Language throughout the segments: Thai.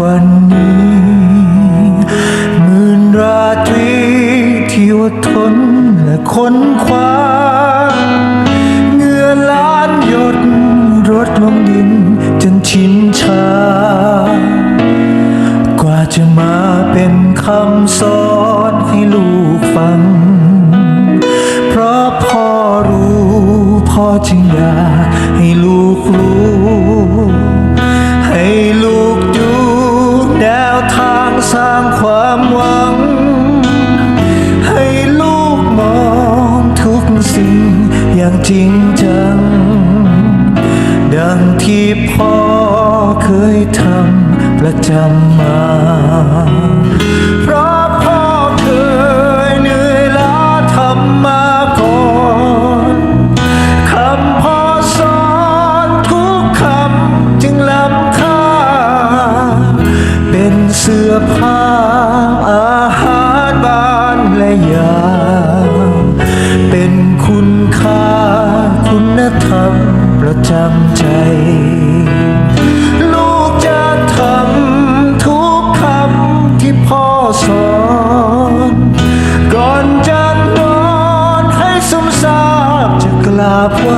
วันนี้มื่นราตรีที่อดทนและค้นคว้าเงื่อล้านหยดรถลงดินจนชินชา กว่าจะมาเป็นคำสอนให้ลูกฟัง เพราะพ่อรู้พ่อจึงอยากให้ลูกรู้ ที่พ่อเคยทำประจำมา ลูกจะทำทุกคำที่พ่อสอน ก่อนจะนอนให้สมทราบจะกราบไหว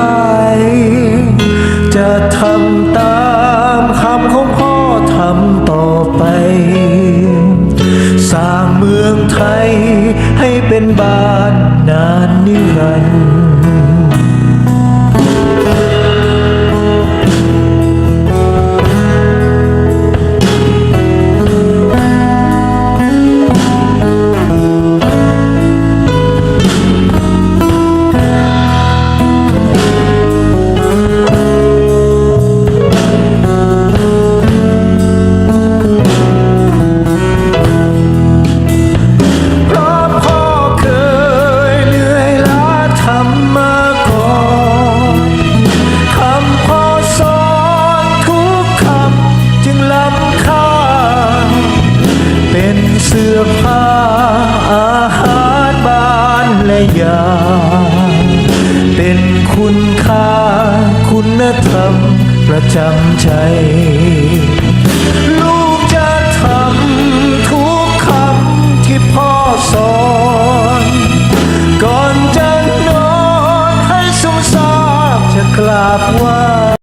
จะทำตามคำของพ่อทำต่อไป สร้างเมืองไทยให้เป็นบ้านนานนิรันดร์ ยา เป็นคุณค่าคุณธรรมประจำใจ ลูกจะทำทุกคำที่พ่อสอนก่อนจะนอนให้สมทราบจะกราบว่า